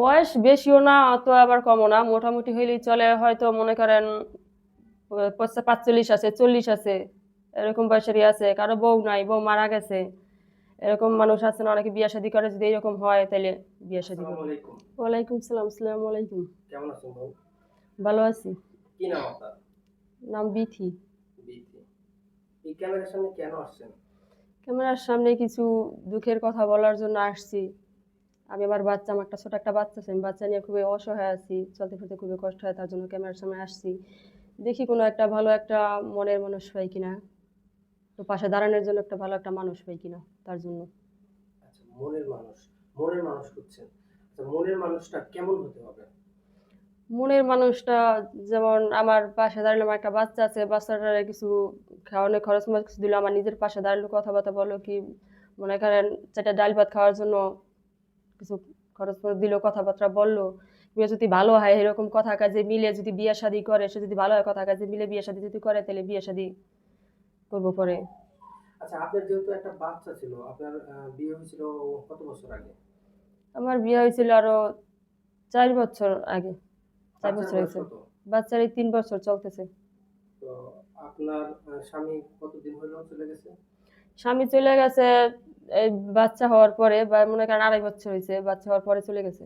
বয়স বেশিও না অত আবার কমও না। মোটামুটি হইলেই চলে হয়তো মনে করেন পাঁচচল্লিশ আছে চল্লিশ আছে এরকম বয়সেরই আছে। কারও বউ নাই বউ মারা গেছে এরকম মানুষ আছে না অনেকে বিয়ে শাদী করে যদি এরকম হয় তাহলে বিয়ে শাদী করে ওয়ালাইকুম সালাম আসসালামু আলাইকুম। কেমন আছেন ভালো আছি। কি নাম আপনার? নাম বিথি। বিথি। এই ক্যামেরার সামনে কেন আসছেন? ক্যামেরার সামনে কিছু দুঃখের কথা বলার জন্য আসছি। আমি আমার বাচ্চা আমার একটা ছোট একটা বাচ্চা আছে আমি বাচ্চা নিয়ে খুবই অসহায় আছি চলতে ফিরতে খুবই কষ্ট হয় তার জন্য ক্যামেরার সামনে আসছি? দেখি কোনো একটা ভালো একটা মনের মানুষ পাই কিনা তো পাশে দাঁড়ানোর জন্য একটা ভালো একটা মানুষ পাই কিনা তার জন্য। আচ্ছা মনের মানুষ মনের মানুষ খুঁজছেন আচ্ছা মনের মানুষটা কেমন হতে হবে? মনের মানুষটা যেমন আমার পাশে দাঁড়ালে আমার একটা বাচ্চা আছে বাচ্চাটার কিছু খাওয়ানোর খরচ মরচ কিছু দিল আমার নিজের পাশে দাঁড়াল কথাবার্তা বলো কি মনে করেন চারটা ডাল ভাত খাওয়ার জন্য কিছু খরচ মরচ দিল কথাবার্তা বলল। বিয়ে যদি ভালো হয় এরকম কথা কাজে মিলে যদি বিয়ে শাদি করে সে যদি ভালো হয় কথা কাজে মিলে বিয়ে শাদি যদি করে তাহলে বিয়ে শাদি করব পরে। আচ্ছা আপনার যেহেতু একটা বাচ্চা ছিল আপনার বিয়ে হয়েছিল কত বছর আগে? আমার বিয়ে হয়েছিল আরও চার বছর আগে। চার বছর হয়েছে? বাচ্চার এই তিন বছর চলতেছে। তো আপনার স্বামী কতদিন হলো চলে গেছে? স্বামী চলে গেছে এই বাচ্চা হওয়ার পরে বা মনে করেন আড়াই বছর হয়েছে বাচ্চা হওয়ার পরে চলে গেছে?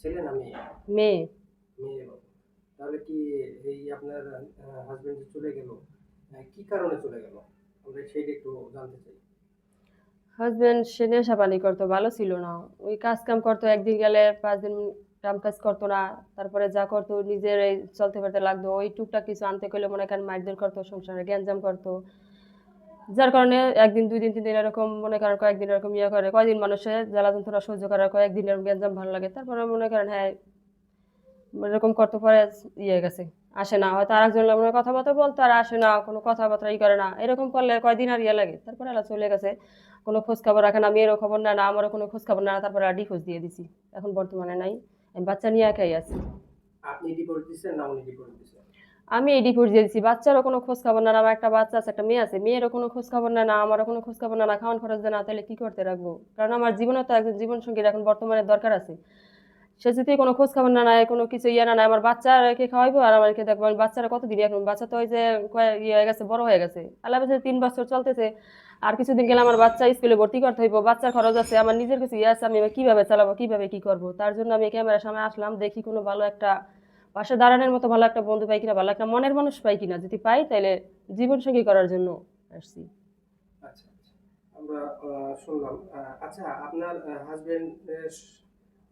ছেলে না মেয়ে? মেয়ে। মেয়ে তাহলে কি এই আপনার হাজবেন্ড চলে গেল কি কারণে চলে গেল? আমরা সেইটা একটু জানতে চাই। হাজবেন্ড সে নেশা পানি করতো ভালো ছিল না। ওই কাজ কাম করতো একদিন গেলে পাঁচ দিন কাম কাজ করতো না তারপরে যা করতো নিজের এই চলতে ফিরতে লাগতো ওই টুকটাক কিছু আনতে করলে মনে করেন মারধর করতো সংসারে গ্যাঞ্জাম করতো। যার কারণে একদিন, দুই দিন, তিন দিন এরকম মনে করেন কয়েকদিন এরকম ইয়ে করে কয়েকদিন মানুষের জ্বালা যন্ত্রণা সহ্য করার কয়েকদিন এরকম গ্যাঞ্জাম ভালো লাগে। তারপরে মনে করেন হ্যাঁ এরকম করতে পারে ইয়ে গেছে, আসে না। হয়তো আর একজন মনে কথাবার্তা বলতো, আর আসে না, কোনো কথাবার্তা ই করে না। এরকম করলে কয়দিন আর ইয়ে লাগে। তারপরে এলা চলে গেছে, কোনো খোঁজ খবর রাখে না, মেয়েরও খবর না না, আমারও কোনো খোঁজ খবর না, তারপরে আর ডিভোর্স দিয়ে দিছি। এখন বর্তমানে নাই, আমি বাচ্চা নিয়ে একাই আছি। আপনি ডিপোজিট দিচ্ছেন না উনি ডিপোজিট দিচ্ছেন আমি এই ডিভোর্স দিয়ে দিচ্ছি বাচ্চারও কোনো খোঁজ খবর না, আমার একটা বাচ্চা আছে, একটা মেয়ে আছে। মেয়েরও কোনো খোঁজ খবর না না আমারও কোনো খোঁজ খবর না খাওয়ান খরচ না, তাহলে কি করতে রাখব? কারণ আমার জীবনে তো একজন জীবনসঙ্গীর এখন বর্তমানে দরকার আছে। সে যদি কোনো খোঁজ খবর না নেয়, কোনো কিছু ইয়ে না নেয়, আমার বাচ্চাকে খাওয়াইবো আর আমাকে দেখব আমি বাচ্চারা কত দিন এখন? বাচ্চা তো ওই যে কয়ে- ইয়ে হয়ে গেছে, বড় হয়ে গেছে। আল্লাহ তিন বছর চলতেছে। আর কিছুদিন গেলে আমার বাচ্চা স্কুলে ভর্তি করতে হইব, বাচ্চার খরচ আছে, আমার নিজের কিছু ইয়ে আছে, আমি কীভাবে চালাবো, কীভাবে কি করব? তার জন্য আমি ক্যামেরার সামনে আসলাম, দেখি কোনো ভালো একটা পাশে দাঁড়ানোর মতো ভালো একটা বন্ধু পাই কিনা ভালো একটা মনের মানুষ পাই কিনা যদি পাই তাহলে জীবনসঙ্গী করার জন্য আসছি। আচ্ছা আচ্ছা। আমরা শুনলাম। আচ্ছা আপনার হাজবেন্ডের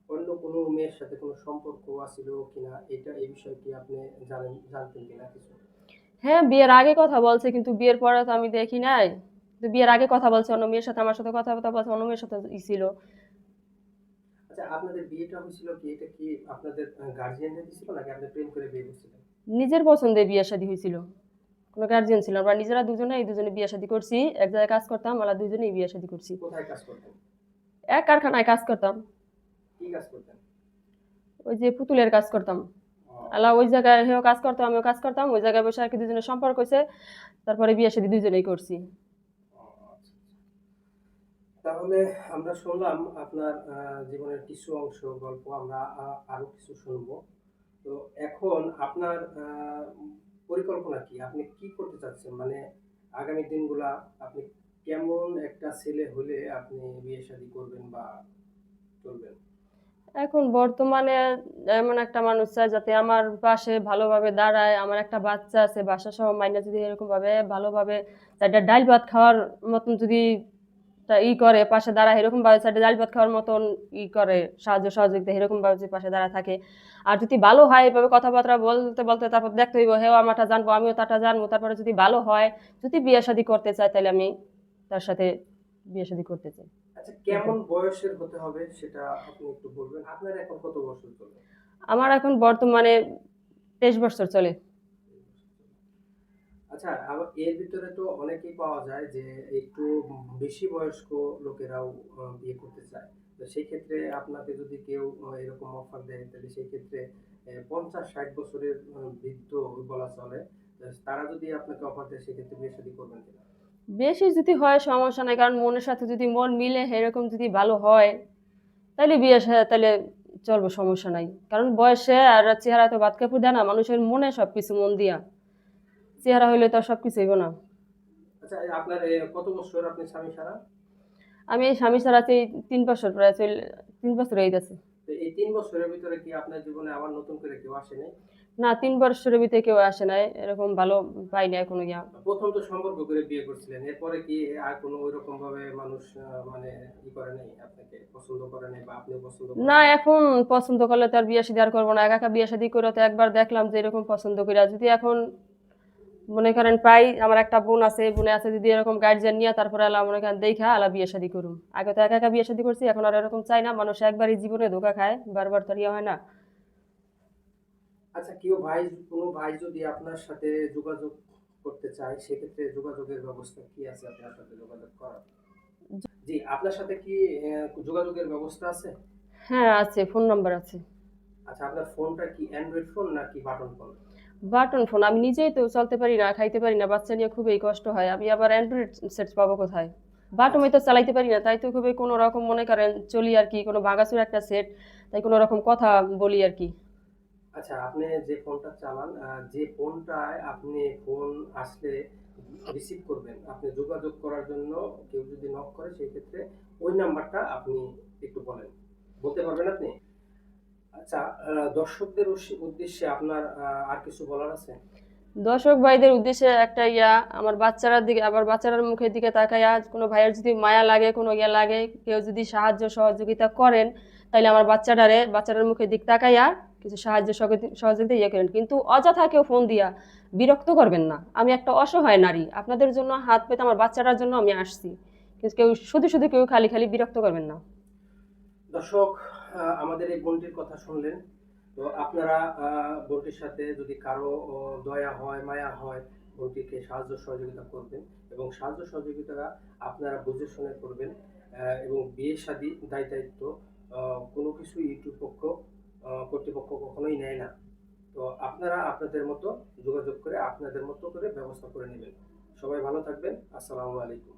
অন্য কোনো মেয়ের সাথে কোনো সম্পর্ক আছিল কিনা? এটা এই বিষয়ে কি আপনি জানেন জানতেন কিনা কিছু? হ্যাঁ বিয়ের আগে কথা বলছে কিন্তু বিয়ের পরে তো আমি দেখি নাই। বিয়ের আগে কথা বলছে অন্য মেয়ের সাথে আমার সাথে কথা কথা বলছে অন্য মেয়ের সাথে ছিল। আচ্ছা আপনাদের বিয়েটা হয়েছিল কি? এটা কি আপনাদের গার্জিয়ানরা দিছিল নাকি প্রেম করে বিয়ে করছিলেন? নিজের পছন্দে বিয়ে শাদী হয়েছিল। কোনো গার্জিয়ান ছিল আমরা নিজেরা দুজনে এই দুজনে বিয়ে শাদী করছি। এক জায়গায় কাজ করতাম আমরা দুজনেই বিয়ে শাদী করছি। কোথায় কাজ করতেন? এক কারখানায় কাজ করতাম। কি কাজ করতেন? ওই যে পুতুলের কাজ করতাম। আল্লাহ ওই জায়গায় হেও কাজ করতাম আমিও কাজ করতাম। ওই জায়গায় বসে আর কি দুজনের সম্পর্ক হয়েছে তারপরে বিয়ে শাদী দুজনেই করছি। তাহলে আমরা শুনলাম আপনার জীবনের কিছু অংশ গল্প আমরা আহ, আরও কিছু শুনব। তো এখন আপনার পরিকল্পনা কি? আপনি কি করতে চাচ্ছেন? মানে আগামী দিনগুলা আপনি কেমন একটা ছেলে হলে আপনি বিয়ে শাদী করবেন বা চলবেন? এখন বর্তমানে এমন একটা মানুষ চাই যাতে আমার পাশে ভালোভাবে দাঁড়ায় আমার একটা বাচ্চা আছে বাসা সহ মাইনা যদি এরকমভাবে ভালোভাবে চারটা ডাল ভাত খাওয়ার মতন যদি ই করে পাশে দাঁড়ায় এরকম ভাবে চারটা ডাল ভাত খাওয়ার মতন ই করে সাহায্য সহযোগিতা এরকম ভাবে পাশে দাঁড়ায় থাকে। আর যদি ভালো হয় এভাবে কথাবার্তা বলতে বলতে তারপর দেখতে হইব হেও আমারটা জানব আমিও তারটা জানব। তারপরে যদি ভালো হয় যদি বিয়ে শাদী করতে চায় তাহলে আমি তার সাথে বিয়ে শাদী করতে চাই। আচ্ছা কেমন বয়সের হতে হবে সেটা আপনি একটু বলবেন? আপনার এখন কত বছর চলে? আমার এখন বর্তমানে তেইশ বছর চলে। আচ্ছা এর ভিতরে তো অনেকেই পাওয়া যায় যে একটু বেশি বয়স্ক লোকেরাও বিয়ে করতে চায়। তো সেই ক্ষেত্রে আপনাকে যদি কেউ এরকম অফার দেয়, তাহলে সেই ক্ষেত্রে পঞ্চাশ, ষাট বছরের বৃদ্ধ বলা চলে তারা যদি আপনাকে অফার দেয়, সেক্ষেত্রে বিয়ে শাদী করবেন কিনা? বেশি যদি হয়, সমস্যা নাই, কারণ মনের সাথে যদি মন মিলে, এরকম যদি ভালো হয়, তাহলে বিয়ে তাহলে চলবো, সমস্যা নাই। কারণ বয়সে আর চেহারা তো বাদ কাপড় দেয় না, মানুষের মনে সব কিছু মন দিয়া। চেহারা হইলে তো আর সব কিছু হইব না। আচ্ছা আপনার কত বছর আপনি স্বামী সারা আমি স্বামী ছাড়া এই তিন বছর প্রায় চল- তিন বছর এই তো এই তিন বছরের ভিতরে কি আপনার জীবনে আবার নতুন করে কেউ আসেনি না তিন বছরের ভিতরে কেউ আসে নাই এরকম ভালো পাই না কোনো ইয়া প্রথম তো সম্পর্ক করে বিয়ে করছিলেন এরপরে কি আর কোনো ওইরকম ভাবে মানুষ মানে ই করে নাই আপনাকে পছন্দ করে নাই বা আপনি পছন্দ না এখন পছন্দ করলে তো আর বিয়ে শাদী আর করব না একা একা বিয়ে শাদী করে তো একবার দেখলাম যে এরকম পছন্দ করি যদি এখন মনে করেন পাই আমার একটা বোন আছে বোনে আছে যদি এরকম গার্জিয়ান নিয়ে তারপরে আলা মনে করেন দেখা আলা বিয়ে শাদী করুম। আগে তো একা একা বিয়ে শাদী করছি এখন আর এরকম চাই না মানুষ একবারই জীবনে ধোকা খায় বারবার তো ইয়ে হয় না। আচ্ছা কেউ ভাই কোনো ভাই যদি আপনার সাথে যোগাযোগ করতে চায় সেক্ষেত্রে যোগাযোগের ব্যবস্থা কি আছে আপনার সাথে যোগাযোগ করার? জি আপনার সাথে কি যোগাযোগের ব্যবস্থা আছে? হ্যাঁ আছে ফোন নাম্বার আছে। আচ্ছা আপনার ফোনটা কি অ্যান্ড্রয়েড ফোন নাকি বাটন ফোন বাটন ফোন আমি নিজেই তো চলতে পারি না খাইতে পারি না বাচ্চা নিয়ে খুবই কষ্ট হয়। আমি আবার অ্যান্ড্রয়েড সেট পাবো কোথায়? বাটন তো চালাইতে পারি না তাই তো খুবই কোনো রকম মনে করেন চলি আর কি কোনো ভাঙাচুর একটা সেট তাই কোনো রকম কথা বলি আর কি। আচ্ছা আপনি যে ফোনটা চালান যে ফোনটায় আপনি ফোন আসলে রিসিভ করবেন আপনি যোগাযোগ করার জন্য কেউ যদি নক করে সেই ক্ষেত্রে ওই নাম্বারটা আপনি একটু বলেন। বলতে পারবেন আপনি? আচ্ছা দর্শকদের উদ্দেশ্যে আপনার আর কিছু বলার আছে? দর্শক ভাইদের উদ্দেশ্যে একটা ইয়া আমার বাচ্চারার দিকে আবার বাচ্চারার মুখের দিকে তাকাইয়া কোনো ভাইয়ের যদি মায়া লাগে কোনো ইয়া লাগে কেউ যদি সাহায্য সহযোগিতা করেন তাহলে আমার বাচ্চাটারে বাচ্চাটার মুখের দিক তাকাইয়া কিছু সাহায্য সহযোগিতা ইয়ে করেন। কিন্তু অযথা কেউ ফোন দিয়া বিরক্ত করবেন না। আমি একটা অসহায় নারী। আপনাদের জন্য হাত পেতে আমার বাচ্চাটার জন্য আমি আসছি। কিন্তু কেউ শুধু শুধু কেউ খালি খালি বিরক্ত করবেন না। দর্শক আমাদের এই বোনটির কথা শুনলেন। তো আপনারা বোনটির সাথে যদি কারও দয়া হয়, মায়া হয়, বোনটিকে সাহায্য সহযোগিতা করবেন এবং সাহায্য সহযোগিতা আপনারা বুঝে শুনে করবেন এবং বিয়ে শাদী দায় দায়িত্ব কোনো কিছু ইউটিউব পক্ষ কর্তৃপক্ষ কখনোই নেয় না। তো আপনারা আপনাদের মতো যোগাযোগ করে, আপনাদের মতো করে ব্যবস্থা করে নেবেন। সবাই ভালো থাকবেন। আসসালামু আলাইকুম।